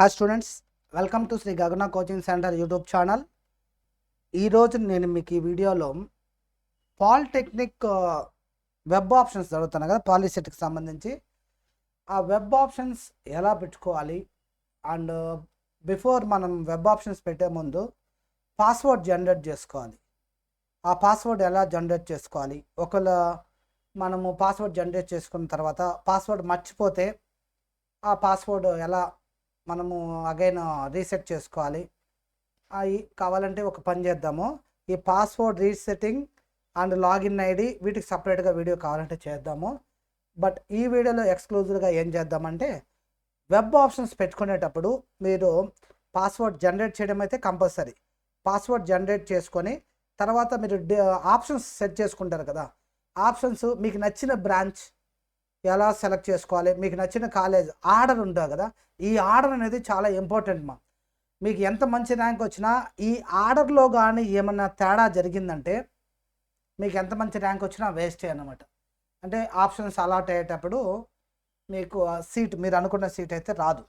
Hi students welcome to Sri Gagana coaching centre YouTube channel ఈరోజు నేను మీకు ఈ వీడియోలో పాలిటెక్నిక్ వెబ్ ఆప్షన్స్ జరుగుతున్నాయి కదా పాలిసెట్కి సంబంధించి. ఆ వెబ్ ఆప్షన్స్ ఎలా పెట్టుకోవాలి? అండ్ బిఫోర్ మనం వెబ్ ఆప్షన్స్ పెట్టే ముందు పాస్వర్డ్ జనరేట్ చేసుకోవాలి. ఆ పాస్వర్డ్ ఎలా జనరేట్ చేసుకోవాలి? ఒకవేళ మనము పాస్వర్డ్ జనరేట్ చేసుకున్న తర్వాత పాస్వర్డ్ మర్చిపోతే ఆ పాస్వర్డ్ ఎలా మనము అగైన్ రీసెట్ చేసుకోవాలి. అవి కావాలంటే ఒక పని చేద్దాము. ఈ password resetting and login ID వీటికి సపరేట్గా వీడియో కావాలంటే చేద్దాము. బట్ ఈ వీడియోలో ఎక్స్క్లూజివ్గా ఏం చేద్దామంటే వెబ్ ఆప్షన్స్ పెట్టుకునేటప్పుడు మీరు పాస్వర్డ్ జనరేట్ చేయడం అయితే కంపల్సరీ పాస్వర్డ్ జనరేట్ చేసుకొని తర్వాత మీరు ఆప్షన్స్ సెట్ చేసుకుంటారు కదా. ఆప్షన్స్ మీకు నచ్చిన బ్రాంచ్ ఎలా సెలెక్ట్ చేసుకోవాలి? మీకు నచ్చిన కాలేజ్ ఆర్డర్ ఉంటుంది కదా? ఈ ఆర్డర్ అనేది చాలా ఇంపార్టెంట్ మా. మీకు ఎంత మంచి ర్యాంక్ వచ్చినా ఈ ఆర్డర్లో కానీ ఏమన్నా తేడా జరిగిందంటే మీకు ఎంత మంచి ర్యాంక్ వచ్చినా వేస్టే అనమాట అంటే ఆప్షన్స్ అలాట్ అయ్యేటప్పుడు మీకు సీట్ మీరు అనుకున్న సీట్ అయితే రాదు.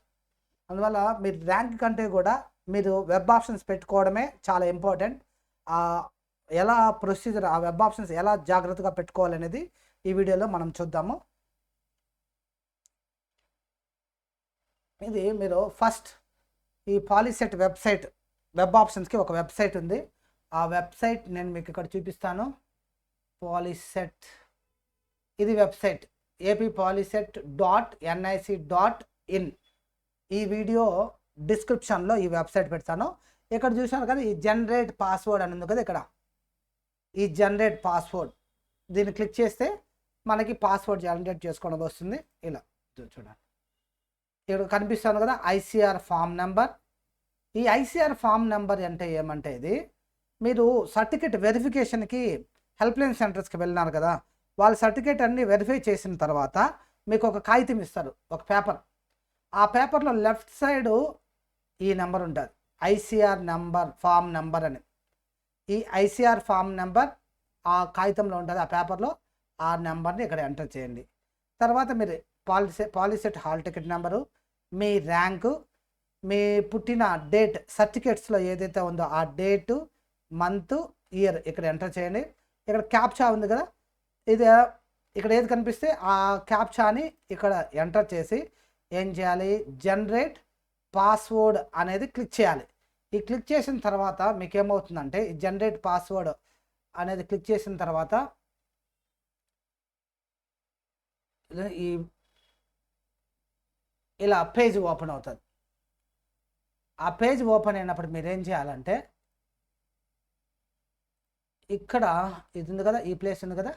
అందువల్ల మీరు ర్యాంక్ కంటే కూడా మీరు వెబ్ ఆప్షన్స్ పెట్టుకోవడమే చాలా ఇంపార్టెంట్. ఎలా ప్రొసీజర్ ఆ వెబ్ ఆప్షన్స్ ఎలా జాగ్రత్తగా పెట్టుకోవాలనేది ఈ వీడియోలో మనం చూద్దాము. ఇది మీరు ఫస్ట్ ఈ పాలిసెట్ వెబ్సైట్ వెబ్ ఆప్షన్స్కి ఒక వెబ్సైట్ ఉంది. ఆ వెబ్సైట్ నేను మీకు ఇక్కడ చూపిస్తాను. పాలిసెట్ ఇది website AP Polycet dot NIC dot in ఈ వీడియో డిస్క్రిప్షన్లో ఈ వెబ్సైట్ పెడతాను. ఇక్కడ చూసాను కదా ఈ జనరేట్ పాస్వర్డ్ అని ఉంది కదా ఇక్కడ. ఈ జనరేట్ పాస్వర్డ్ దీన్ని క్లిక్ చేస్తే మనకి పాస్వర్డ్ జనరేట్ చేసుకోవడం వస్తుంది. ఇలా. చూడండి. ఇక్కడ కనిపిస్తుంది కదా ఐసీఆర్ ఫామ్ నెంబర్. ఈ ఐసీఆర్ ఫామ్ నెంబర్ అంటే ఏమంటే ఇది మీరు సర్టిఫికేట్ వెరిఫికేషన్కి హెల్ప్లైన్ సెంటర్స్కి వెళ్ళినారు కదా వాళ్ళ సర్టిఫికేట్ అన్ని వెరిఫై చేసిన తర్వాత మీకు ఒక కాగితం ఇస్తారు ఒక పేపర్. ఆ పేపర్లో లెఫ్ట్ సైడు ఈ నెంబర్ ఉంటుంది ఐసీఆర్ నెంబర్ ఫామ్ నెంబర్ అని. ఈ ఐసీఆర్ ఫామ్ నెంబర్ ఆ కాగితంలో ఉంటుంది ఆ పేపర్లో ఆ నెంబర్ని ఇక్కడ ఎంటర్ చేయండి. తర్వాత మీరు పాలిసె పాలిసెట్ హాల్ టికెట్ నెంబరు మీ ర్యాంకు మీ పుట్టిన డేట్ సర్టిఫికేట్స్లో ఏదైతే ఉందో ఆ డేటు మంత్ ఇయర్ ఇక్కడ ఎంటర్ చేయండి. ఇక్కడ క్యాప్చా ఉంది కదా? ఇది ఇక్కడ ఏది కనిపిస్తే ఆ క్యాప్చాని ఇక్కడ ఎంటర్ చేసి ఏం చేయాలి? జనరేట్ పాస్వర్డ్ అనేది క్లిక్ చేయాలి. ఈ క్లిక్ చేసిన తర్వాత మీకు ఏమవుతుందంటే ఈ జనరేట్ పాస్వర్డ్ అనేది క్లిక్ చేసిన తర్వాత ఈ ఇలా పేజ్ ఓపెన్ అవుతుంది. ఆ పేజ్ ఓపెన్ అయినప్పుడు మీరు ఏం చేయాలంటే ఇక్కడ ఇది ఉంది కదా ఈ ప్లేస్ ఉంది కదా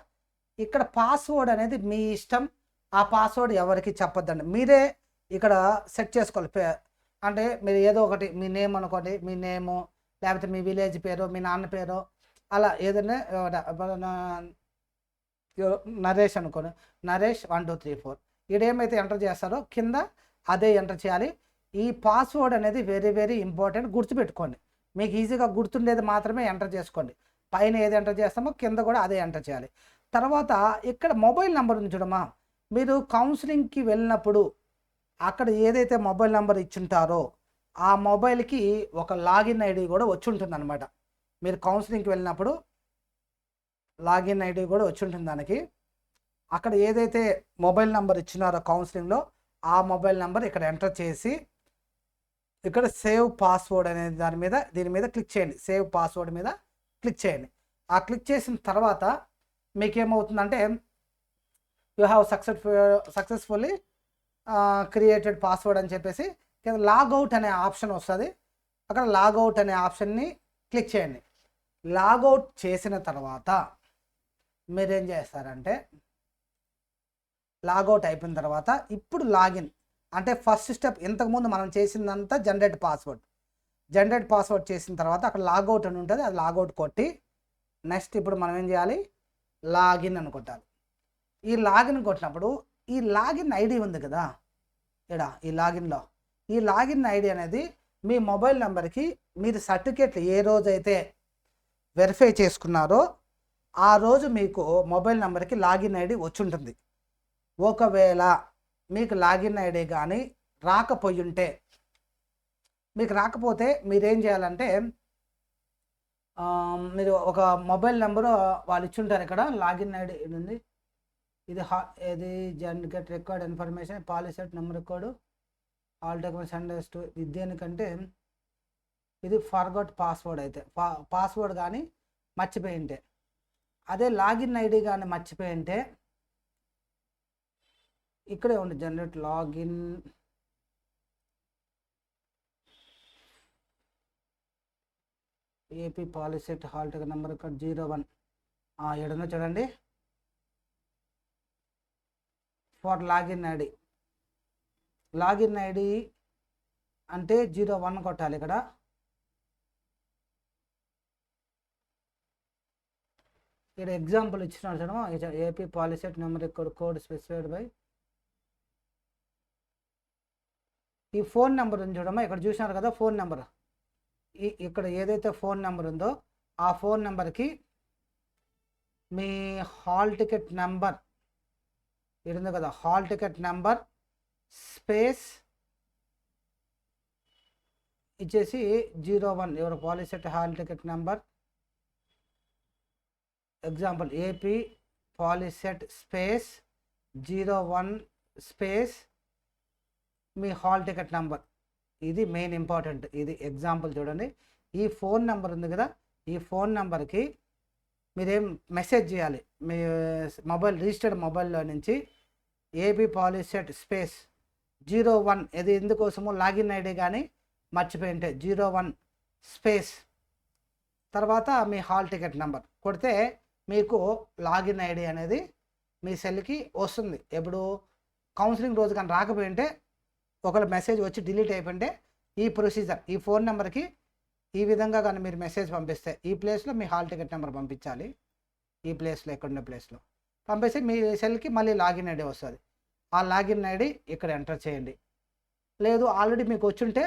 ఇక్కడ పాస్వర్డ్ అనేది మీ ఇష్టం ఆ పాస్వర్డ్ ఎవరికి చెప్పొద్దండి. మీరే ఇక్కడ సెట్ చేసుకోవాలి. అంటే మీరు ఏదో ఒకటి మీ నేమ్ అనుకోండి మీ నేము లేకపోతే మీ విలేజ్ పేరు మీ నాన్న పేరు అలా ఏదైనా నరేష్ అనుకోండి Naresh one two three four ఏమైతే ఎంటర్ చేస్తారో కింద అదే ఎంటర్ చేయాలి. ఈ పాస్వర్డ్ అనేది వెరీ వెరీ ఇంపార్టెంట్ గుర్తుపెట్టుకోండి. మీకు ఈజీగా గుర్తుండేది మాత్రమే ఎంటర్ చేసుకోండి. పైన ఏది ఎంటర్ చేస్తామో కింద కూడా అదే ఎంటర్ చేయాలి. తర్వాత ఇక్కడ మొబైల్ నెంబర్ ఉంది చూడమ్మా. మీరు కౌన్సిలింగ్కి వెళ్ళినప్పుడు అక్కడ ఏదైతే మొబైల్ నెంబర్ ఇచ్చుంటారో ఆ మొబైల్కి ఒక లాగిన్ ఐడి కూడా వచ్చి ఉంటుంది అనమాట మీరు కౌన్సిలింగ్కి వెళ్ళినప్పుడు లాగిన్ ఐడి కూడా వచ్చి ఉంటుంది దానికి. అక్కడ ఏదైతే మొబైల్ నెంబర్ ఇచ్చినారో కౌన్సిలింగ్లో ఆ మొబైల్ నెంబర్ ఇక్కడ ఎంటర్ చేసి ఇక్కడ సేవ్ పాస్వర్డ్ అనే దాని మీద దీని మీద క్లిక్ చేయండి. సేవ్ పాస్వర్డ్ మీద క్లిక్ చేయండి. ఆ క్లిక్ చేసిన తర్వాత మీకు ఏమవుతుందంటే you have successful successfully created password అని చెప్పేసి కింద లాగౌట్ అనే ఆప్షన్ వస్తుంది. అక్కడ లాగౌట్ అనే ఆప్షన్ని క్లిక్ చేయండి. లాగౌట్ చేసిన తర్వాత మీరేం చేస్తారంటే లాగౌట్ అయిపోయిన తర్వాత ఇప్పుడు లాగిన్. అంటే ఫస్ట్ స్టెప్ ఇంతకుముందు మనం చేసిందంతా జనరేట్ పాస్వర్డ్. జనరేట్ పాస్వర్డ్ చేసిన తర్వాత అక్కడ లాగౌట్ అని ఉంటుంది అది లాగౌట్ కొట్టి నెక్స్ట్ ఇప్పుడు మనం ఏం చేయాలి? లాగిన్ అని కొట్టాలి. ఈ లాగిన్ కొట్టినప్పుడు ఈ లాగిన్ ఐడి ఉంది కదా? ఇక్కడ ఈ లాగిన్లో. ఈ లాగిన్ ఐడి అనేది మీ మొబైల్ నెంబర్కి మీరు సర్టిఫికేట్లు ఏ రోజైతే వెరిఫై చేసుకున్నారో ఆ రోజు మీకు మొబైల్ నెంబర్కి లాగిన్ ఐడి వచ్చి ఉంటుంది. ఒకవేళ మీకు లాగిన్ ఐడి కానీ రాకపోయి ఉంటే మీకు రాకపోతే మీరేం చేయాలంటే మీరు ఒక మొబైల్ నెంబరు వాళ్ళు ఇచ్చుంటారు ఇక్కడ లాగిన్ ఐడి ఉంది ఇది హా ఇది generate record information Polycet number record all documents and to ఇది దేనికంటే ఇది ఫార్గట్ పాస్వర్డ్ అయితే పా పాస్వర్డ్ కానీ మర్చిపోయింటే. అదే లాగిన్ ఐడి కానీ మర్చిపోయింటే ఇక్కడే ఉంది generate login. AP Polycet hall ticket number ఇక్కడ జీరో వన్. ఏడుందో చూడండి. For login ID. Login ID అంటే జీరో వన్ కొట్టాలి ఇక్కడ. ఇక్కడ ఎగ్జాంపుల్ ఇచ్చినాడు చూడమా ఏపీ పాలిసెట్ నెంబర్ ఇక్కడ కోడ్ స్పెసిఫైడ్ బై ఈ ఫోన్ నెంబర్ ఉంది చూడమ్మా ఇక్కడ చూసినారు కదా ఫోన్ నెంబర్. ఈ ఇక్కడ ఏదైతే ఫోన్ నెంబర్ ఉందో ఆ ఫోన్ నెంబర్కి మీ హాల్ టికెట్ నెంబర్ ఇరుంది ఉంది కదా హాల్ టికెట్ నెంబర్ స్పేస్ ఇచ్చేసి జీరో వన్ ఎవరు Polycet hall ticket number. Example AP Polycet space zero one space మీ హాల్ టికెట్ నెంబర్. ఇది మెయిన్ ఇంపార్టెంట్. ఇది ఎగ్జాంపుల్ చూడండి. ఈ ఫోన్ నెంబర్ ఉంది కదా. ఈ ఫోన్ నెంబర్కి మీరేం మెసేజ్ చేయాలి? మీ మొబైల్ రిజిస్టర్డ్ మొబైల్లో నుంచి AP Polycet space zero one ఇది ఎందుకోసమో లాగిన్ ఐడి కానీ మర్చిపోయింటే జీరో వన్ స్పేస్ తర్వాత మీ హాల్ టికెట్ నెంబర్. కొడితే మీకు లాగిన్ ఐడి అనేది మీ సెల్కి వస్తుంది. ఎప్పుడు కౌన్సిలింగ్ రోజు కానీ రాకపోయింటే ఒకవేళ మెసేజ్ వచ్చి డిలీట్ అయిపోయింటే ఈ ప్రొసీజర్ ఈ ఫోన్ నెంబర్కి ఈ విధంగా కానీ మీరు మెసేజ్ పంపిస్తే ఈ ప్లేస్లో మీ హాల్ టికెట్ నెంబర్ పంపించాలి. ఈ ప్లేస్లో ఎక్కడున్న ప్లేస్లో పంపిస్తే మీ సెల్కి మళ్ళీ లాగిన్ ఐడి వస్తుంది. ఆ లాగిన్ ఐడి ఇక్కడ ఎంటర్ చేయండి. లేదు ఆల్రెడీ మీకు వచ్చుంటే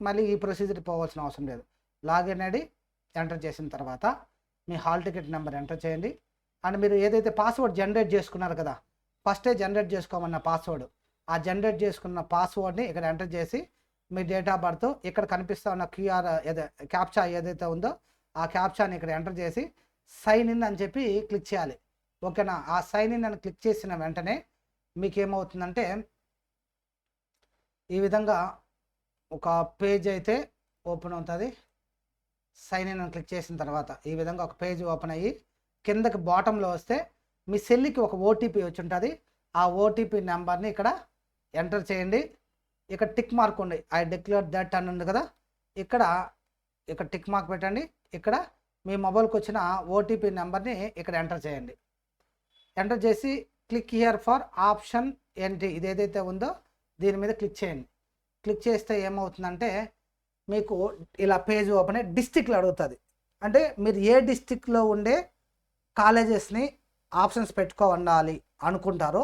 మళ్ళీ ఈ ప్రొసీజర్ పోవాల్సిన అవసరం లేదు. లాగిన్ ఐడి ఎంటర్ చేసిన తర్వాత మీ హాల్ టికెట్ నెంబర్ ఎంటర్ చేయండి. అండ్ మీరు ఏదైతే పాస్వర్డ్ జనరేట్ చేసుకున్నారు కదా ఫస్టే జనరేట్ చేసుకోమన్న పాస్వర్డ్ ఆ జనరేట్ చేసుకున్న పాస్వర్డ్ని ఇక్కడ ఎంటర్ చేసి మీ డేట్ ఆఫ్ బర్త్ ఇక్కడ కనిపిస్తూ ఉన్న క్యూఆర్ ఏదో క్యాప్చా ఏదైతే ఉందో ఆ క్యాప్చాని ఇక్కడ ఎంటర్ చేసి సైన్ ఇన్ అని చెప్పి క్లిక్ చేయాలి. ఓకేనా ఆ సైన్ ఇన్ అని క్లిక్ చేసిన వెంటనే మీకు ఏమవుతుందంటే ఈ విధంగా ఒక పేజ్ అయితే ఓపెన్ అవుతుంది. సైన్ ఇన్ అని క్లిక్ చేసిన తర్వాత ఈ విధంగా ఒక పేజ్ ఓపెన్ అయ్యి కిందకి బాటంలో వస్తే మీ సెల్కి ఒక ఓటీపీ వచ్చి ఉంటుంది. ఆ ఓటీపీ నెంబర్ని ఇక్కడ ఎంటర్ చేయండి. ఇక్కడ టిక్ మార్క్ ఉంది. ఐ డిక్లేర్ దట్ అని ఉంది కదా. ఇక్కడ ఇక్కడ టిక్ మార్క్ పెట్టండి. ఇక్కడ మీ మొబైల్కి వచ్చిన ఓటీపీ నెంబర్ని ఇక్కడ ఎంటర్ చేయండి. ఎంటర్ చేసి click here for option entry ఇది ఏదైతే ఉందో దీని మీద క్లిక్ చేయండి. క్లిక్ చేస్తే ఏమవుతుందంటే మీకు ఇలా పేజ్ ఓపెన్ అయ్యి డిస్టిక్లు అడుగుతుంది. అంటే మీరు ఏ డిస్టిక్లో ఉండే కాలేజెస్ని ఆప్షన్స్ పెట్టుకోవాలి అనుకుంటారో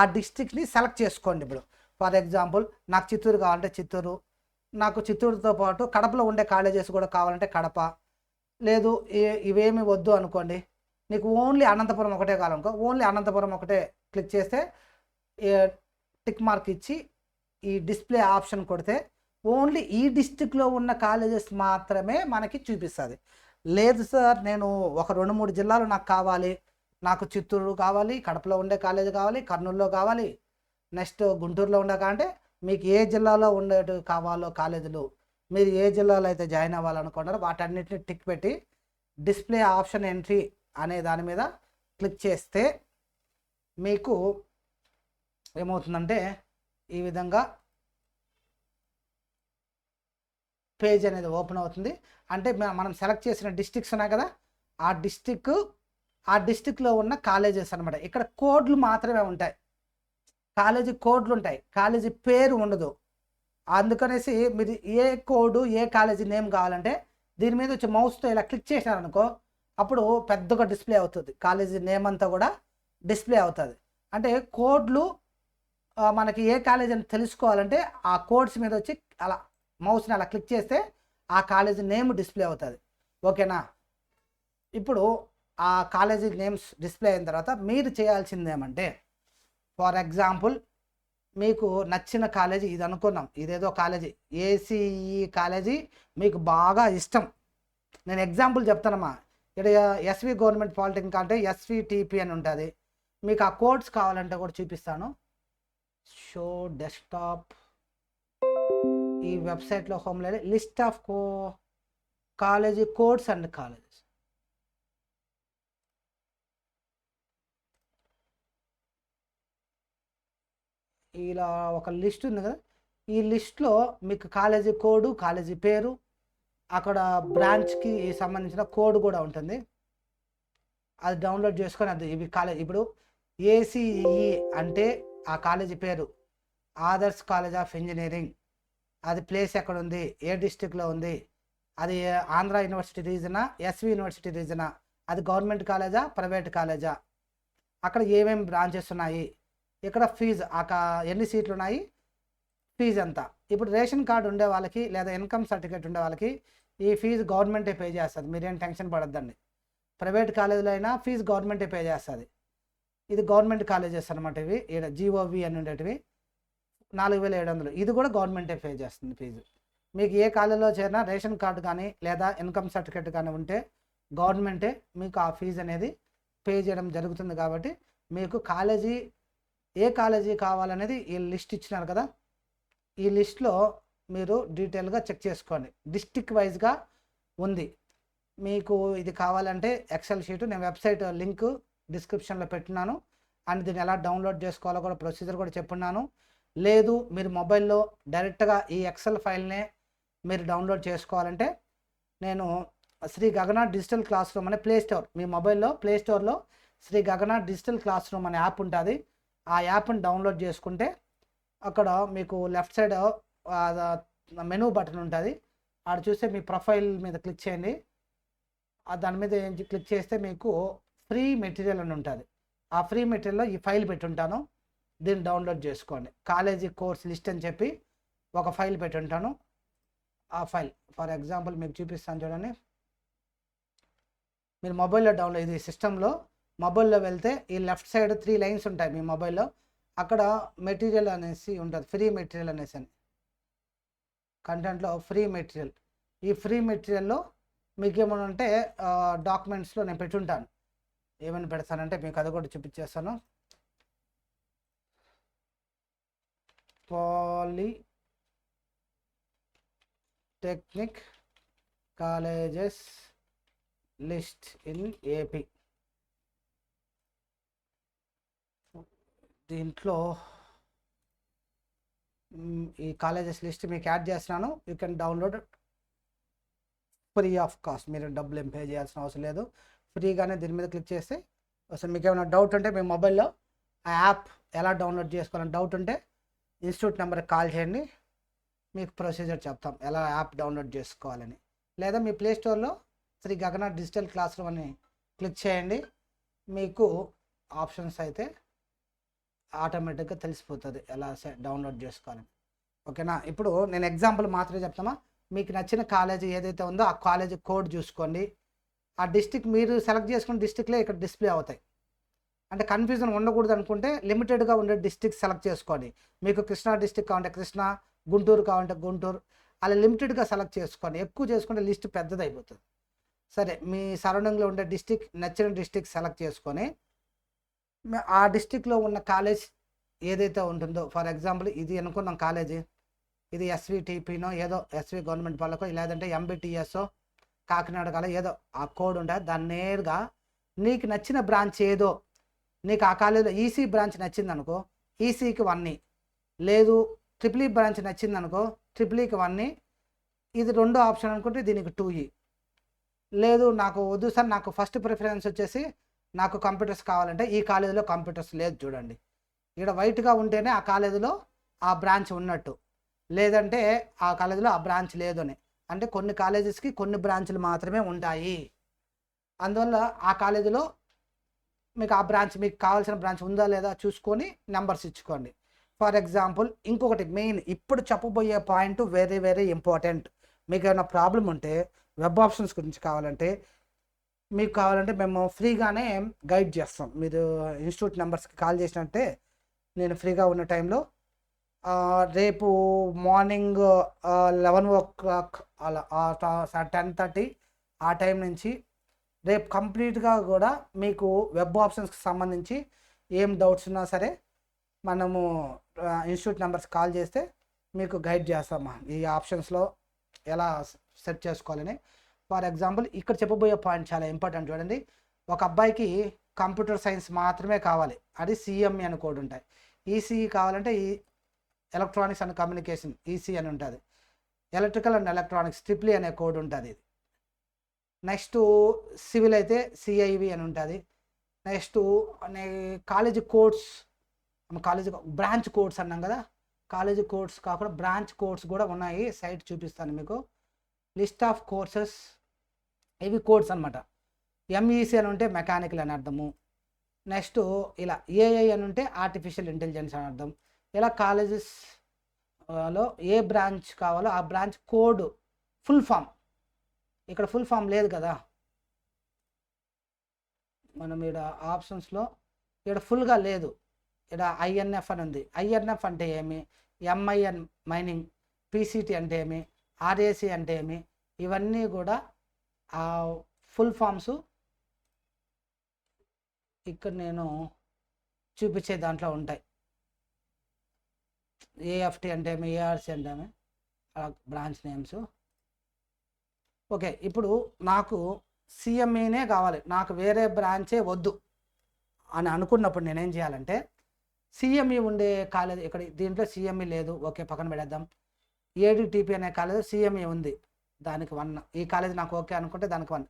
ఆ డిస్టిక్ని సెలెక్ట్ చేసుకోండి ఇప్పుడు. ఫర్ ఎగ్జాంపుల్ నాకు చిత్తూరు కావాలంటే చిత్తూరు నాకు చిత్తూరుతో పాటు కడపలో ఉండే కాలేజెస్ కూడా కావాలంటే కడప. లేదు ఇవేమి వద్దు అనుకోండి నీకు ఓన్లీ అనంతపురం ఒకటే కావాలనుకో ఓన్లీ అనంతపురం ఒకటే క్లిక్ చేస్తే టిక్ మార్క్ ఇచ్చి ఈ డిస్ప్లే ఆప్షన్ కొడితే ఓన్లీ ఈ డిస్టిక్లో ఉన్న కాలేజెస్ మాత్రమే మనకి చూపిస్తుంది. లేదు సార్ నేను ఒక రెండు మూడు జిల్లాలు నాకు కావాలి నాకు చిత్తూరు కావాలి కడపలో ఉండే కాలేజ్ కావాలి కర్నూలులో కావాలి నెక్స్ట్ గుంటూరులో ఉండే అంటే మీకు ఏ జిల్లాలో ఉండేటి కావాలో కాలేజీలు మీరు ఏ జిల్లాలో అయితే జాయిన్ అవ్వాలనుకున్నారో వాటన్నిటిని టిక్ పెట్టి డిస్ప్లే ఆప్షన్ ఎంట్రీ అనే దాని మీద క్లిక్ చేస్తే మీకు ఏమవుతుందంటే ఈ విధంగా పేజ్ అనేది ఓపెన్ అవుతుంది. అంటే మనం సెలెక్ట్ చేసిన డిస్టిక్స్ ఉన్నాయి కదా ఆ డిస్టిక్ ఆ డిస్టిక్లో ఉన్న కాలేజెస్ అనమాట ఇక్కడ కోడ్లు మాత్రమే ఉంటాయి. కాలేజీ కోడ్లు ఉంటాయి. కాలేజీ పేరు ఉండదు. అందుకనేసి మీరు ఏ కోడ్ ఏ కాలేజీ నేమ్ కావాలంటే దీని మీద వచ్చి మౌస్తో ఇలా క్లిక్ చేసారనుకో అప్పుడు పెద్దగా డిస్ప్లే అవుతుంది. కాలేజీ నేమ్ అంతా కూడా డిస్ప్లే అవుతుంది. అంటే కోడ్లు మనకి ఏ కాలేజ్ అని తెలుసుకోవాలంటే ఆ కోడ్స్ మీద వచ్చి అలా మౌస్ని అలా క్లిక్ చేస్తే ఆ కాలేజీ నేమ్ డిస్ప్లే అవుతుంది. ఓకేనా? ఇప్పుడు ఆ కాలేజీ నేమ్స్ డిస్ప్లే అయిన తర్వాత మీరు చేయాల్సింది ఏమంటే ఫర్ ఎగ్జాంపుల్ మీకు నచ్చిన కాలేజీ ఇది అనుకున్నాం. ఇదేదో కాలేజీ. ఏసీఈ కాలేజీ మీకు బాగా ఇష్టం. నేను ఎగ్జాంపుల్ చెప్తానమ్మా. ఇక్కడ ఎస్వి గవర్నమెంట్ పాలిటెక్నిక్ అంటే ఎస్విటిపి అని ఉంటుంది. మీకు ఆ కోడ్స్ కావాలంటే కూడా చూపిస్తాను. Show desktop. ఈ వెబ్సైట్లో home list of co college codes and college. ఇలా ఒక లిస్ట్ ఉంది కదా? ఈ లిస్ట్లో మీకు కాలేజీ కోడ్ కాలేజీ పేరు అక్కడ బ్రాంచ్కి సంబంధించిన కోడ్ కూడా ఉంటుంది. అది డౌన్లోడ్ చేసుకొని అది ఇవి కాలేజ్ ఇప్పుడు ఏసీఈ అంటే ఆ కాలేజీ పేరు ఆదర్స్ కాలేజ్ ఆఫ్ ఇంజనీరింగ్. అది ప్లేస్ ఎక్కడ ఉంది? ఏ డిస్టిక్లో ఉంది? అది ఆంధ్ర యూనివర్సిటీ రీజనా? SV university రీజనా? అది గవర్నమెంట్ కాలేజా? ప్రైవేట్ కాలేజా? అక్కడ ఏమేమి బ్రాంచెస్ ఉన్నాయి? ఇక్కడ ఫీజు ఆ ఎన్ని సీట్లు ఉన్నాయి ఫీజు ఎంత? ఇప్పుడు రేషన్ కార్డు ఉండే వాళ్ళకి లేదా ఇన్కమ్ సర్టిఫికేట్ ఉండే వాళ్ళకి ఈ ఫీజు గవర్నమెంటే పే చేస్తుంది. మీరేం టెన్షన్ పడద్దండి. ప్రైవేట్ కాలేజీలో అయినా ఫీజు గవర్నమెంటే పే చేస్తుంది. ఇది గవర్నమెంట్ కాలేజెస్ అనమాట ఇవి. ఈడ జీఓవి అని ఉండేటివి. నాలుగు వేల ఏడు వందలు. ఇది కూడా గవర్నమెంటే పే చేస్తుంది ఫీజు మీకు ఏ కాలేజీలో చేరినా రేషన్ కార్డు కానీ లేదా ఇన్కమ్ సర్టిఫికేట్ కానీ ఉంటే గవర్నమెంటే మీకు ఆ ఫీజు అనేది పే చేయడం జరుగుతుంది కాబట్టి మీకు కాలేజీ ఏ కాలేజీ కావాలనేది ఈ లిస్ట్ ఇచ్చినారు కదా? ఈ లిస్ట్లో మీరు డీటెయిల్గా చెక్ చేసుకోండి. డిస్టిక్ వైజ్గా ఉంది. మీకు ఇది కావాలంటే ఎక్సెల్ షీట్ నేను వెబ్సైట్ లింక్ డిస్క్రిప్షన్లో పెట్టినాను. అండ్ దీన్ని ఎలా డౌన్లోడ్ చేసుకోవాలో కూడా ప్రొసీజర్ కూడా చెప్పున్నాను. లేదు మీరు మొబైల్లో డైరెక్ట్గా ఈ ఎక్సెల్ ఫైల్నే మీరు డౌన్లోడ్ చేసుకోవాలంటే నేను Shri Gagana digital classroom అనే ప్లే స్టోర్ మీ మొబైల్లో ప్లే స్టోర్లో Shri Gagana digital classroom అనే యాప్ ఉంటుంది. ఆ యాప్ని డౌన్లోడ్ చేసుకుంటే అక్కడ మీకు లెఫ్ట్ సైడ్ మెనూ బటన్ ఉంటుంది. ఆడ చూస్తే మీ ప్రొఫైల్ మీద క్లిక్ చేయండి. దాని మీద ఏం క్లిక్ చేస్తే మీకు ఫ్రీ మెటీరియల్ అని ఉంటుంది. ఆ ఫ్రీ మెటీరియల్లో ఈ ఫైల్ పెట్టుంటాను. దీన్ని డౌన్లోడ్ చేసుకోండి. కాలేజీ కోర్స్ లిస్ట్ అని చెప్పి ఒక ఫైల్ పెట్టుంటాను. ఆ ఫైల్ ఫర్ ఎగ్జాంపుల్ మీకు చూపిస్తాను చూడండి. మీరు మొబైల్లో డౌన్లోడ్ ఇది సిస్టంలో మొబైల్లో వెళ్తే ఈ లెఫ్ట్ సైడ్ త్రీ లైన్స్ ఉంటాయి మీ మొబైల్లో. అక్కడ మెటీరియల్ అనేసి ఉంటుంది. ఫ్రీ మెటీరియల్ అనేసి అని. కంటెంట్లో ఫ్రీ మెటీరియల్. ఈ ఫ్రీ మెటీరియల్లో మీకు ఏమైనా ఉంటే డాక్యుమెంట్స్లో నేను పెట్టుంటాను. ఏమైనా పెడతానంటే మీకు అది కూడా చూపించేస్తాను. Polytechnic colleges list in AP. దీంట్లో ఈ కాలేజెస్ లిస్ట్ మీకు యాడ్ చేస్తున్నాను. You can download free of cost. మీరు డబ్బులు ఏం పే చేయాల్సిన అవసరం లేదు. ఫ్రీగానే దీని మీద క్లిక్ చేస్తే అసలు మీకు ఏమైనా డౌట్ ఉంటే మీ మొబైల్లో ఆ యాప్ ఎలా డౌన్లోడ్ చేసుకోవాలని డౌట్ ఉంటే ఇన్స్టిట్యూట్ నెంబర్కి కాల్ చేయండి. మీకు ప్రొసీజర్ చెప్తాం. ఎలా యాప్ డౌన్లోడ్ చేసుకోవాలని. లేదా మీ ప్లే స్టోర్లో Shri Gagana digital classroom అని క్లిక్ చేయండి. మీకు ఆప్షన్స్ అయితే ఆటోమేటిక్గా తెలిసిపోతుంది ఎలా డౌన్లోడ్ చేసుకోవాలి ఓకేనా? ఇప్పుడు నేను ఎగ్జాంపుల్ మాత్రమే చెప్తామా? మీకు నచ్చిన కాలేజీ ఏదైతే ఉందో ఆ కాలేజీ కోడ్ చూసుకోండి. ఆ డిస్టిక్ మీరు సెలెక్ట్ చేసుకున్న డిస్టిక్లే ఇక్కడ డిస్ప్లే అవుతాయి. అంటే కన్ఫ్యూజన్ ఉండకూడదు అనుకుంటే లిమిటెడ్గా ఉండే డిస్టిక్ సెలెక్ట్ చేసుకోండి. మీకు కృష్ణా డిస్టిక్ కావాలంటే కృష్ణా గుంటూరు కావాలంటే గుంటూరు అలా లిమిటెడ్గా సెలెక్ట్ చేసుకోండి. ఎక్కువ చేసుకుంటే లిస్ట్ పెద్దది అయిపోతుంది సరే మీ సరౌండింగ్లో ఉండే డిస్టిక్ నచ్చిన డిస్టిక్ సెలెక్ట్ చేసుకొని ఆ డిస్టిక్లో ఉన్న కాలేజ్ ఏదైతే ఉంటుందో ఫర్ ఎగ్జాంపుల్ ఇది అనుకున్నాం కాలేజీ ఇది ఎస్విటిపినో ఏదో ఎస్వి గవర్నమెంట్ వాళ్ళకో లేదంటే ఎంబీటీఎస్ఓ కాకినాడ కాలేజ్ ఏదో ఆ కోడ్ ఉంటుంది దాన్ని నేరుగా నీకు నచ్చిన బ్రాంచ్ ఏదో నీకు ఆ కాలేజీలో ఈసీ బ్రాంచ్ నచ్చింది అనుకో ఈసీకి వన్ని లేదు ట్రిపుల్ ఈ బ్రాంచ్ నచ్చింది అనుకో ట్రిపుల్ ఈకి వన్ని ఇది రెండో ఆప్షన్ అనుకుంటే దీనికి టూ ఈ. లేదు నాకు వద్దు సార్ నాకు ఫస్ట్ ప్రిఫరెన్స్ వచ్చేసి నాకు కంప్యూటర్స్ కావాలంటే ఈ కాలేజీలో కంప్యూటర్స్ లేదు చూడండి. ఇక్కడ వైట్గా ఉంటేనే ఆ కాలేజీలో ఆ బ్రాంచ్ ఉన్నట్టు. లేదంటే ఆ కాలేజీలో ఆ బ్రాంచ్ లేదు అని. అంటే కొన్ని కాలేజెస్కి కొన్ని బ్రాంచ్లు మాత్రమే ఉంటాయి. అందువల్ల ఆ కాలేజీలో మీకు ఆ బ్రాంచ్ మీకు కావాల్సిన బ్రాంచ్ ఉందా లేదా చూసుకొని నెంబర్స్ ఇచ్చుకోండి. ఫర్ ఎగ్జాంపుల్ ఇంకొకటి మెయిన్ ఇప్పుడు చెప్పబోయే పాయింట్ వెరీ వెరీ ఇంపార్టెంట్. మీకు ఏమైనా ప్రాబ్లం ఉంటే వెబ్ ఆప్షన్స్ గురించి కావాలంటే మీకు కావాలంటే మేము ఫ్రీగానే గైడ్ చేస్తాం. మీరు ఇన్స్టిట్యూట్ నెంబర్స్కి కాల్ చేసినట్టే నేను ఫ్రీగా ఉన్న టైంలో రేపు మార్నింగ్ లెవెన్ ఓ క్లాక్ అలా టెన్ థర్టీ ఆ టైం నుంచి రేపు కంప్లీట్గా కూడా మీకు వెబ్ ఆప్షన్స్కి సంబంధించి ఏం డౌట్స్ ఉన్నా సరే మనము ఇన్స్టిట్యూట్ నెంబర్స్ కాల్ చేస్తే మీకు గైడ్ చేస్తామా ఈ ఆప్షన్స్లో ఎలా సెట్ చేసుకోవాలని ఫర్ ఎగ్జాంపుల్ ఇక్కడ చెప్పబోయే పాయింట్ చాలా ఇంపార్టెంట్ చూడండి. ఒక అబ్బాయికి కంప్యూటర్ సైన్స్ మాత్రమే కావాలి. అది సిఎంఈ అని కోడ్ ఉంటాయి. ఈసీఈ కావాలంటే ఈ ఎలక్ట్రానిక్స్ అండ్ కమ్యూనికేషన్ ఈసీ అని ఉంటుంది. Electrical and electronics triple E అనే కోడ్ ఉంటుంది ఇది. నెక్స్ట్ సివిల్ అయితే సిఐవి అని ఉంటుంది. Next college codes college branch codes అన్నాం కదా. కాలేజీ కోడ్స్ కాకుండా బ్రాంచ్ కోడ్స్ కూడా ఉన్నాయి. సైట్ చూపిస్తాను మీకు. లిస్ట్ ఆఫ్ కోర్సెస్ ఇవి కోడ్స్ అనమాట ఎంఈసి అని ఉంటే మెకానికల్ అని అర్థము. నెక్స్ట్ ఇలా ఏఐ అని ఉంటే ఆర్టిఫిషియల్ ఇంటెలిజెన్స్ అని అర్థం. ఇలా కాలేజెస్లో ఏ బ్రాంచ్ కావాలో ఆ బ్రాంచ్ కోడ్ ఫుల్ ఫామ్. ఇక్కడ ఫుల్ ఫామ్ లేదు కదా. మనం ఇక్కడ ఆప్షన్స్లో ఇక్కడ ఫుల్గా లేదు. ఇక్కడ ఐఎన్ఎఫ్ అని ఉంది. ఐఎన్ఎఫ్ అంటే ఏమి? ఎంఐఎన్ మైనింగ్ పీసీటీ అంటే ఏమి? ఆర్ఏసీ అంటే ఏమి? ఇవన్నీ కూడా ఆ ఫుల్ ఫామ్స్ ఇక్కడ నేను చూపించే దాంట్లో ఉంటాయి. ఏఎఫ్టీ అంటే ఏమి? ఏఆర్సి అంటే ఏమి? Branch names. ఓకే ఇప్పుడు నాకు సిఎంఈనే కావాలి. నాకు వేరే బ్రాంచే వద్దు అని అనుకున్నప్పుడు నేనేం చేయాలంటే సిఎంఈ ఉండే కాలేజ్ ఇక్కడ దీంట్లో సిఎంఈ లేదు. ఓకే పక్కన పెడేద్దాం ఏడిటిపి అనే కాలేజ్ సిఎంఈ ఉంది. దానికి వన్. ఈ కాలేజ్ నాకు ఓకే అనుకుంటే దానికి వన్.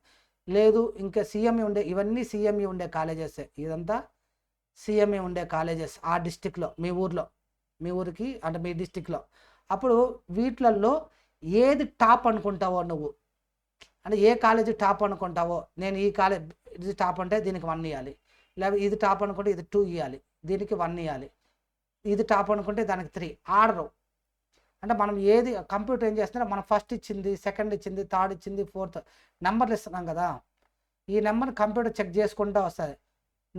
లేదు ఇంకా సిఎంఈ ఉండే ఇవన్నీ సిఎంఈ ఉండే కాలేజెస్. ఇదంతా సిఎంఈ ఉండే కాలేజెస్ ఆ డిస్టిక్లో మీ ఊర్లో. మీ ఊరికి అంటే మీ డిస్టిక్లో. అప్పుడు వీటిలలో ఏది టాప్ అనుకుంటావో నువ్వు? అంటే ఏ కాలేజీ టాప్ అనుకుంటావో? నేను ఈ కాలేజ్ ఇది టాప్ అంటే దీనికి వన్ ఇవ్వాలి లేదా ఇది టాప్ అనుకుంటే ఇది టూ ఇవ్వాలి దీనికి వన్ ఇవ్వాలి ఇది టాప్ అనుకుంటే దానికి త్రీ. ఆర్డరు. అంటే మనం ఏది కంప్యూటర్ ఏం చేస్తుంటే మనం ఫస్ట్ ఇచ్చింది సెకండ్ ఇచ్చింది థర్డ్ ఇచ్చింది ఫోర్త్ నెంబర్లు ఇస్తున్నాం కదా. ఈ నెంబర్ కంప్యూటర్ చెక్ చేసుకుంటూ వస్తుంది.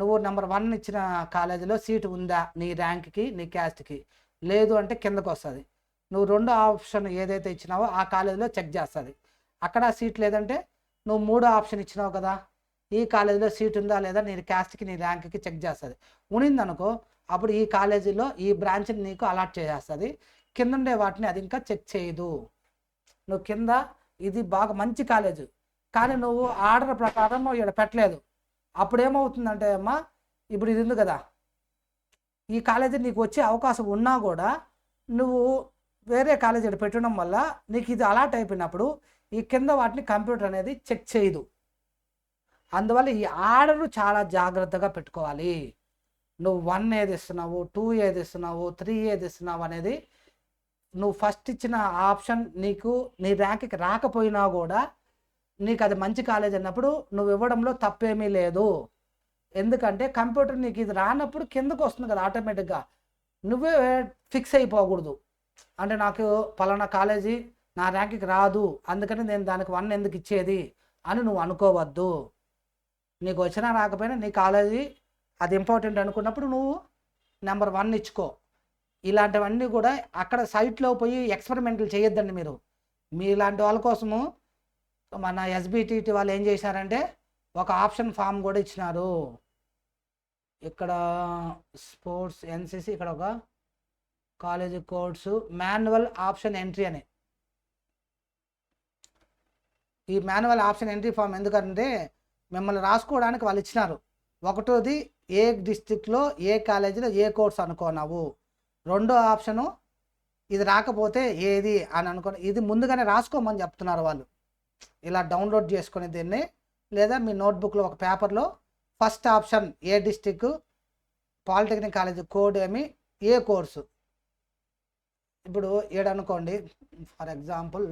నువ్వు నెంబర్ వన్ ఇచ్చిన కాలేజీలో సీటు ఉందా నీ ర్యాంక్కి నీ క్యాస్ట్కి లేదు అంటే కిందకు వస్తుంది. నువ్వు రెండో ఆప్షన్ ఏదైతే ఇచ్చినావో ఆ కాలేజీలో చెక్ చేస్తుంది. అక్కడ సీట్ లేదంటే నువ్వు మూడో ఆప్షన్ ఇచ్చినావు కదా. ఈ కాలేజీలో సీట్ ఉందా లేదా నీ క్యాస్ట్కి నీ ర్యాంక్కి చెక్ చేస్తుంది. ఉనిందనుకో అప్పుడు ఈ కాలేజీలో ఈ బ్రాంచ్ని నీకు అలాట్ చేసేస్తుంది. కింద ఉండే వాటిని అది ఇంకా చెక్ చేయదు. నువ్వు కింద ఇది బాగా మంచి కాలేజ్. కానీ నువ్వు ఆర్డర్ ప్రకారం నువ్వు ఇక్కడ పెట్టలేదు. అప్పుడు ఏమవుతుందంటే అమ్మా ఇప్పుడు ఇది ఉంది కదా. ఈ కాలేజీ నీకు వచ్చే అవకాశం ఉన్నా కూడా నువ్వు వేరే కాలేజీ ఇక్కడ పెట్టడం వల్ల నీకు ఇది అలాట్ అయిపోయినప్పుడు ఈ కింద వాటిని కంప్యూటర్ అనేది చెక్ చేయదు. అందువల్ల ఈ ఆర్డర్ చాలా జాగ్రత్తగా పెట్టుకోవాలి. నువ్వు వన్ ఏది ఇస్తున్నావు టూ ఏది ఇస్తున్నావు త్రీ ఏది ఇస్తున్నావు అనేది నువ్వు ఫస్ట్ ఇచ్చిన ఆప్షన్ నీకు నీ ర్యాంక్కి రాకపోయినా కూడా నీకు అది మంచి కాలేజ్ అన్నప్పుడు నువ్వు ఇవ్వడంలో తప్పేమీ లేదు. ఎందుకంటే కంప్యూటర్ నీకు ఇది రానప్పుడు కిందకు వస్తుంది కదా ఆటోమేటిక్గా నువ్వే ఫిక్స్ అయిపోకూడదు. అంటే నాకు పలానా కాలేజీ నా ర్యాంక్కి రాదు అందుకని నేను దానికి వన్ ఎందుకు ఇచ్చేది అని నువ్వు అనుకోవద్దు. నీకు వచ్చినా రాకపోయినా నీ కాలేజీ అది ఇంపార్టెంట్ అనుకున్నప్పుడు నువ్వు నెంబర్ వన్ ఇచ్చుకో. ఇలాంటివన్నీ కూడా అక్కడ సైట్లో పోయి ఎక్స్పెరిమెంట్లు చేయొద్దండి మీరు. మీలాంటి వాళ్ళ కోసము మన ఎస్బిటిటి వాళ్ళు ఏం చేశారంటే ఒక ఆప్షన్ ఫామ్ కూడా ఇచ్చినారు. ఇక్కడ స్పోర్ట్స్ ఎన్సిసి ఇక్కడ ఒక college course manual option entry అని. ఈ మాన్యువల్ ఆప్షన్ ఎంట్రీ ఫామ్ ఎందుకంటే మిమ్మల్ని రాసుకోవడానికి వాళ్ళు ఇచ్చినారు. ఒకటోది ఏ డిస్టిక్లో ఏ కాలేజీలో ఏ కోర్స్ అనుకోనావు రెండో ఆప్షను ఇది రాకపోతే ఏది అని అనుకుని ఇది ముందుగానే రాసుకోమని చెప్తున్నారు వాళ్ళు. ఇలా డౌన్లోడ్ చేసుకునే దీన్ని లేదా మీ నోట్బుక్లో ఒక పేపర్లో ఫస్ట్ ఆప్షన్ ఏ డిస్టిక్ పాలిటెక్నిక్ కాలేజ్ కోడ్ ఏమి ఏ కోర్సు. ఇప్పుడు ఏడనుకోండి ఫర్ ఎగ్జాంపుల్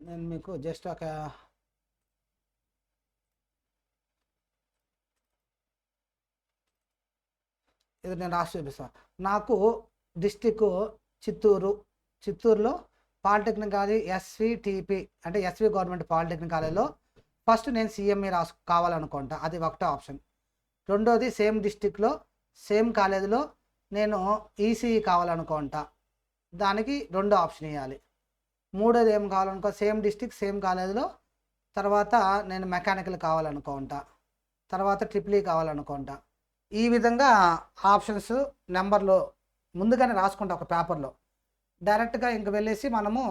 నేను మీకు జస్ట్ ఒక ఇది నేను రాసి చూపిస్తాను నాకు డిస్టిక్ చిత్తూరు చిత్తూరులో పాలిటెక్నిక్ కాలేజ్ ఎస్విటిపి అంటే ఎస్వి గవర్నమెంట్ పాలిటెక్నిక్ కాలేజ్లో ఫస్ట్ నేను సిఎంఈ రాసు కావాలనుకుంటా. అది ఒకటో ఆప్షన్. రెండోది సేమ్ డిస్టిక్లో సేమ్ కాలేజీలో నేను ఈసీఈ కావాలనుకుంటా. దానికి రెండో ఆప్షన్ ఇవ్వాలి మూడోది ఏం కావాలనుకో సేమ్ డిస్టిక్ సేమ్ కాలేజీలో తర్వాత నేను మెకానికల్ కావాలనుకుంటా. తర్వాత ట్రిపుల్ ఈ కావాలనుకుంటా. ఈ విధంగా ఆప్షన్స్ నెంబర్లో ముందుగానే రాసుకుంటాం ఒక పేపర్లో. డైరెక్ట్గా ఇంక వెళ్ళేసి మనము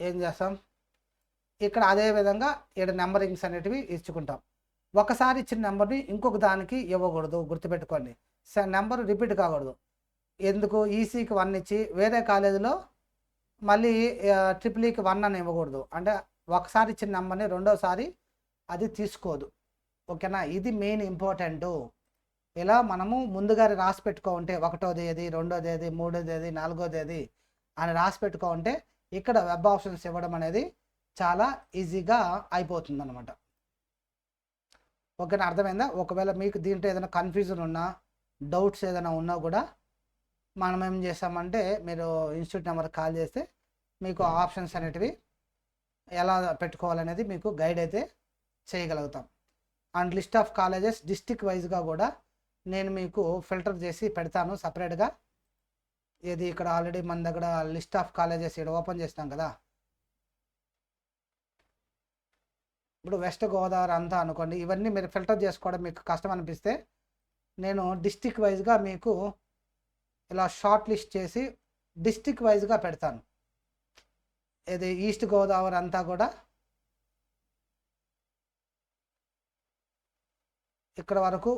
ఏం చేస్తాం? ఇక్కడ అదే విధంగా ఇక్కడ నెంబరింగ్స్ అనేటివి ఇచ్చుకుంటాం. ఒకసారి ఇచ్చిన నెంబర్ని ఇంకొక దానికి ఇవ్వకూడదు గుర్తుపెట్టుకోండి. స నెంబర్ రిపీట్ కాకూడదు. ఎందుకు? ఈసీకి వన్ ఇచ్చి వేరే కాలేజీలో మళ్ళీ ట్రిపుల్ ఈకి వన్ అని ఇవ్వకూడదు. అంటే ఒకసారి ఇచ్చిన నెంబర్ని రెండోసారి అది తీసుకోదు. ఓకేనా? ఇది మెయిన్ ఇంపార్టెంట్ ఇలా మనము ముందుగానే రాసి పెట్టుకోంటే ఒకటోది ఏది రెండోది ఏది మూడోది ఏది నాలుగోది ఏది అని రాసి పెట్టుకోంటే ఇక్కడ వెబ్ ఆప్షన్స్ ఇవ్వడం అనేది చాలా ఈజీగా అయిపోతుంది అనమాట ఓకేనా? అర్థమైందా? ఒకవేళ మీకు దీంట్లో ఏదైనా కన్ఫ్యూజన్ ఉన్నా డౌట్స్ ఏదైనా ఉన్నా కూడా మనం ఏం చేస్తామంటే మీరు ఇన్స్టిట్యూట్ నెంబర్ కాల్ చేస్తే మీకు ఆప్షన్స్ అనేటివి ఎలా పెట్టుకోవాలనేది మీకు గైడ్ అయితే చేయగలుగుతాం. And list of colleges district వైజ్గా కూడా నేను మీకు ఫిల్టర్ చేసి పెడతాను సపరేట్గా. ఇది ఇక్కడ ఆల్రెడీ మన దగ్గర లిస్ట్ ఆఫ్ కాలేజెస్ ఇక్కడ ఓపెన్ చేసినాం కదా. ఇప్పుడు వెస్ట్ గోదావరి అంతా అనుకోండి ఇవన్నీ మీరు ఫిల్టర్ చేసుకోవడం మీకు కష్టం అనిపిస్తే నేను డిస్టిక్ వైజ్గా మీకు ఇలా షార్ట్ లిస్ట్ చేసి డిస్టిక్ వైజ్గా పెడతాను. ఇది ఈస్ట్ గోదావరి అంతా కూడా. ఇక్కడ వరకు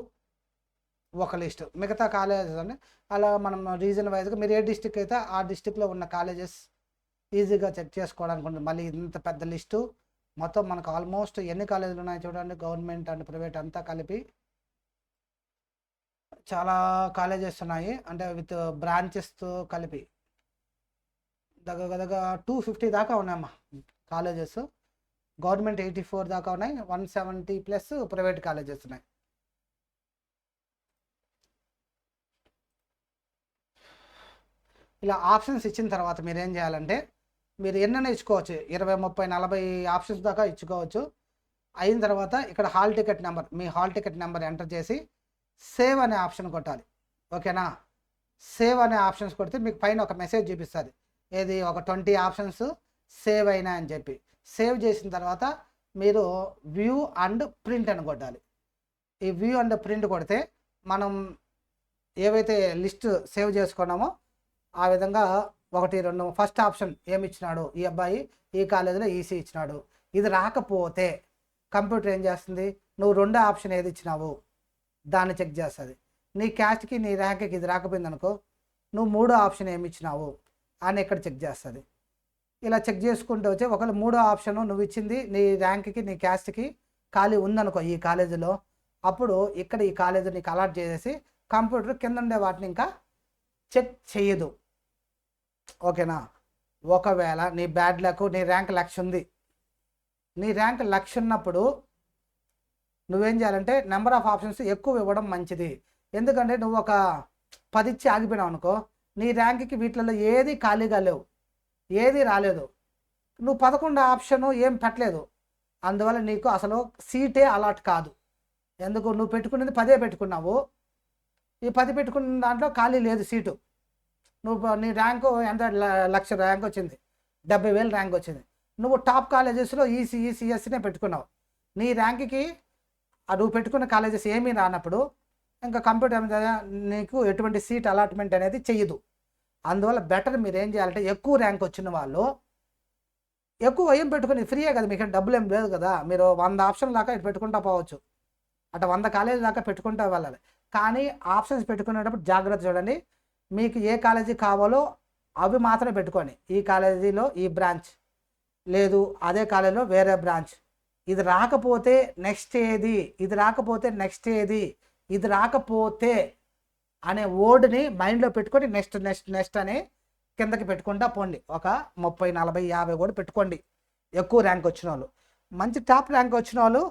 ఒక లిస్ట్ మిగతా కాలేజెస్ అండి. అలా మనం రీజన్ వైజ్గా మీరు ఏ డిస్టిక్ అయితే ఆ డిస్టిక్లో ఉన్న కాలేజెస్ ఈజీగా చెక్ చేసుకోవడానికి ఉంటుంది మళ్ళీ ఇంత పెద్ద లిస్టు మొత్తం మనకు ఆల్మోస్ట్ ఎన్ని కాలేజీలు ఉన్నాయి చూడండి. గవర్నమెంట్ అండ్ ప్రైవేట్ అంతా కలిపి చాలా కాలేజెస్ ఉన్నాయి. అంటే విత్ బ్రాంచెస్తో కలిపి. దగ్గర దగ్గర టూ ఫిఫ్టీ దాకా ఉన్నాయమ్మా కాలేజెస్. గవర్నమెంట్ ఎయిటీ ఫోర్ దాకా ఉన్నాయి. One seventy plus private colleges ఉన్నాయి. ఇలా ఆప్షన్స్ ఇచ్చిన తర్వాత మీరు ఏం చేయాలంటే మీరు ఎన్నైనా ఇచ్చుకోవచ్చు. ఇరవై ముప్పై నలభై ఆప్షన్స్ దాకా ఇచ్చుకోవచ్చు. అయిన తర్వాత ఇక్కడ హాల్ టికెట్ నెంబర్ మీ హాల్ టికెట్ నెంబర్ ఎంటర్ చేసి సేవ్ అనే ఆప్షన్ కొట్టాలి. ఓకేనా? సేవ్ అనే ఆప్షన్స్ కొడితే మీకు పైన ఒక మెసేజ్ చూపిస్తుంది. ఏది? ఒక ట్వంటీ ఆప్షన్స్ సేవ్ అయినా అని చెప్పి. సేవ్ చేసిన తర్వాత మీరు వ్యూ అండ్ ప్రింట్ అని కొట్టాలి. ఈ వ్యూ అండ్ ప్రింట్ కొడితే మనం ఏవైతే లిస్ట్ సేవ్ చేసుకున్నామో ఆ విధంగా ఒకటి రెండు ఫస్ట్ ఆప్షన్ ఏమి ఇచ్చినాడు? ఈ అబ్బాయి ఈ కాలేజీలో ఈసీ ఇచ్చినాడు. ఇది రాకపోతే కంప్యూటర్ ఏం చేస్తుంది? నువ్వు రెండో ఆప్షన్ ఏది ఇచ్చినావు? దాన్ని చెక్ చేస్తుంది. నీ క్యాస్ట్కి నీ ర్యాంక్కి ఇది రాకపోయింది అనుకో నువ్వు మూడో ఆప్షన్ ఏమి ఇచ్చినావు అని ఇక్కడ చెక్ చేస్తుంది. ఇలా చెక్ చేసుకుంటూ వచ్చి ఒకవేళ మూడో ఆప్షన్ నువ్వు ఇచ్చింది నీ ర్యాంక్కి నీ క్యాస్ట్కి ఖాళీ ఉందనుకో ఈ కాలేజీలో అప్పుడు ఇక్కడ ఈ కాలేజీ నీకు అలాట్ చేసేసి కంప్యూటర్ కింద ఉండే వాటిని ఇంకా చెక్ చేయదు. ఓకేనా? ఒకవేళ నీ బ్యాడ్ లక్ నీ ర్యాంక్ లక్ష ఉంది. నీ ర్యాంక్ లక్ష ఉన్నప్పుడు నువ్వేం చేయాలంటే నెంబర్ ఆఫ్ ఆప్షన్స్ ఎక్కువ ఇవ్వడం మంచిది. ఎందుకంటే నువ్వు ఒక పది ఇచ్చి ఆగిపోయినావు అనుకో నీ ర్యాంక్కి వీటిలలో ఏది ఖాళీగా లేవు ఏది రాలేదు. నువ్వు పదకొండు ఆప్షను ఏం పెట్టలేదు. అందువల్ల నీకు అసలు సీటే అలాట్ కాదు. ఎందుకు? నువ్వు పెట్టుకున్నది పదే పెట్టుకున్నావు. ఈ పది పెట్టుకున్న దాంట్లో ఖాళీ లేదు సీటు నువ్వు నీ ర్యాంకు ఎంత? లక్ష ర్యాంక్ వచ్చింది. డెబ్బై వేలు ర్యాంక్ వచ్చింది. నువ్వు టాప్ కాలేజెస్లో ఈసీఈసీఎస్సీనే పెట్టుకున్నావు. నీ ర్యాంక్కి నువ్వు పెట్టుకున్న కాలేజెస్ ఏమీ రానప్పుడు ఇంకా కంప్యూటర్ నీకు ఎటువంటి సీట్ అలాట్మెంట్ అనేది చెయ్యదు. అందువల్ల బెటర్ మీరు ఏం చేయాలంటే ఎక్కువ ర్యాంక్ వచ్చిన వాళ్ళు ఎక్కువ ఏం పెట్టుకుని ఫ్రీయే కదా మీకు డబ్బులు ఏం లేదు కదా మీరు వంద ఆప్షన్ దాకా ఇటు పెట్టుకుంటా పోవచ్చు. అటు వంద కాలేజీ దాకా పెట్టుకుంటా వెళ్ళాలి. కానీ ఆప్షన్స్ పెట్టుకునేటప్పుడు జాగ్రత్త చూడండి మీకు ఏ కాలేజీ కావాలో అవి మాత్రమే పెట్టుకోండి. ఈ కాలేజీలో ఈ బ్రాంచ్ లేదు అదే కాలేజీలో వేరే బ్రాంచ్. ఇది రాకపోతే నెక్స్ట్ ఏది? ఇది రాకపోతే నెక్స్ట్ ఏది? ఇది రాకపోతే అనే వర్డ్ని మైండ్లో పెట్టుకొని నెక్స్ట్ నెక్స్ట్ నెక్స్ట్ అని కిందకి పెట్టుకుంటా పోండి. ఒక ముప్పై నలభై యాభై కూడా పెట్టుకోండి. ఎక్కువ ర్యాంక్ వచ్చిన వాళ్ళు. మంచి టాప్ ర్యాంక్ వచ్చిన వాళ్ళు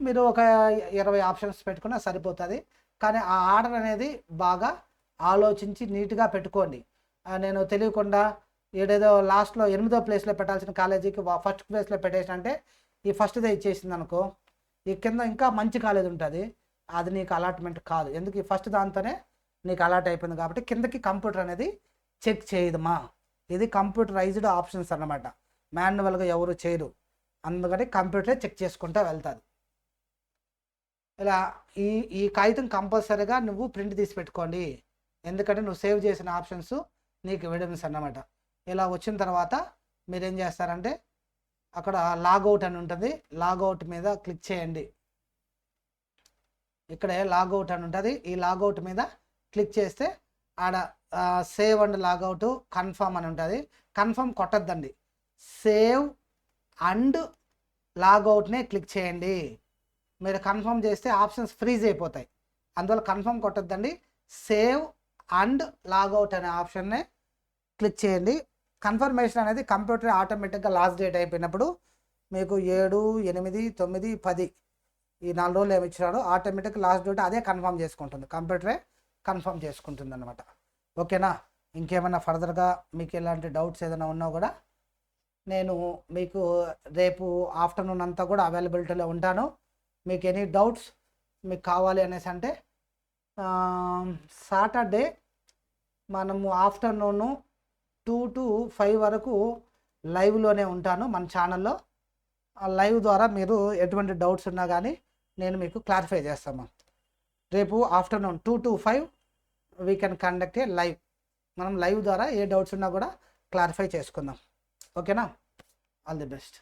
మీరు ఒక ఇరవై ఆప్షన్స్ పెట్టుకున్నా సరిపోతుంది. కానీ ఆ ఆర్డర్ అనేది బాగా ఆలోచించి నీట్గా పెట్టుకోండి. నేను తెలియకుండా ఏడేదో లాస్ట్లో ఎనిమిదో ప్లేస్లో పెట్టాల్సిన కాలేజీకి ఫస్ట్ ప్లేస్లో పెట్టేసిన అంటే ఈ ఫస్ట్దే ఇచ్చేసింది అనుకో ఈ కింద ఇంకా మంచి కాలేజ్ ఉంటుంది. అది నీకు అలాట్మెంట్ కాదు. ఎందుకు ఈ ఫస్ట్ దాంతోనే నీకు అలాట్ అయిపోయింది కాబట్టి కిందకి కంప్యూటర్ అనేది చెక్ చేయదమ్మా ఇది కంప్యూటరైజ్డ్ ఆప్షన్స్ అన్నమాట. మాన్యువల్గా ఎవరు చేయరు. అందుకని కంప్యూటరే చెక్ చేసుకుంటూ వెళ్తారు. ఇలా ఈ ఈ కాగితం కంపల్సరీగా నువ్వు ప్రింట్ తీసి పెట్టుకోండి. ఎందుకంటే నువ్వు సేవ్ చేసిన ఆప్షన్స్ నీకు విడమిన్స్ అన్నమాట. ఇలా వచ్చిన తర్వాత మీరేం చేస్తారంటే అక్కడ లాగౌట్ అని ఉంటుంది. లాగౌట్ మీద క్లిక్ చేయండి. ఇక్కడే లాగౌట్ అని ఉంటుంది. ఈ లాగౌట్ మీద క్లిక్ చేస్తే ఆడ సేవ్ అండ్ లాగౌట్ కన్ఫర్మ్ అని ఉంటుంది. కన్ఫర్మ్ కొట్టద్దండి. సేవ్ అండ్ లాగౌట్నే క్లిక్ చేయండి. మీరు కన్ఫర్మ్ చేస్తే ఆప్షన్స్ ఫ్రీజ్ అయిపోతాయి. అందువల్ల కన్ఫర్మ్ కొట్టద్దండి. సేవ్ అండ్ లాగౌట్ అనే ఆప్షన్నే క్లిక్ చేయండి. కన్ఫర్మేషన్ అనేది కంప్యూటర్ ఆటోమేటిక్గా లాస్ట్ డేట్ అయిపోయినప్పుడు మీకు ఏడు ఎనిమిది తొమ్మిది పది ఈ నాలుగు రోజులు ఏమి ఇచ్చినాడో ఆటోమేటిక్ లాస్ట్ డేట్ అదే కన్ఫర్మ్ చేసుకుంటుంది. కంప్యూటరే కన్ఫర్మ్ చేసుకుంటుంది అనమాట ఓకేనా? ఇంకేమైనా ఫర్దర్గా మీకు ఎలాంటి డౌట్స్ ఏదైనా ఉన్నా కూడా నేను మీకు రేపు ఆఫ్టర్నూన్ అంతా కూడా అవైలబిలిటీలో ఉంటాను. మీకు ఎనీ డౌట్స్ మీకు కావాలి అనేసి అంటే సాటర్డే మనము ఆఫ్టర్నూను టూ టు ఫైవ్ వరకు లైవ్లోనే ఉంటాను మన ఛానల్లో. ఆ లైవ్ ద్వారా మీరు ఎటువంటి డౌట్స్ ఉన్నా కానీ నేను మీకు క్లారిఫై చేస్తాము రేపు afternoon two to five we can conduct a live మనం లైవ్ ద్వారా ఏ డౌట్స్ ఉన్నా కూడా క్లారిఫై చేసుకుందాం. ఓకేనా? All the best.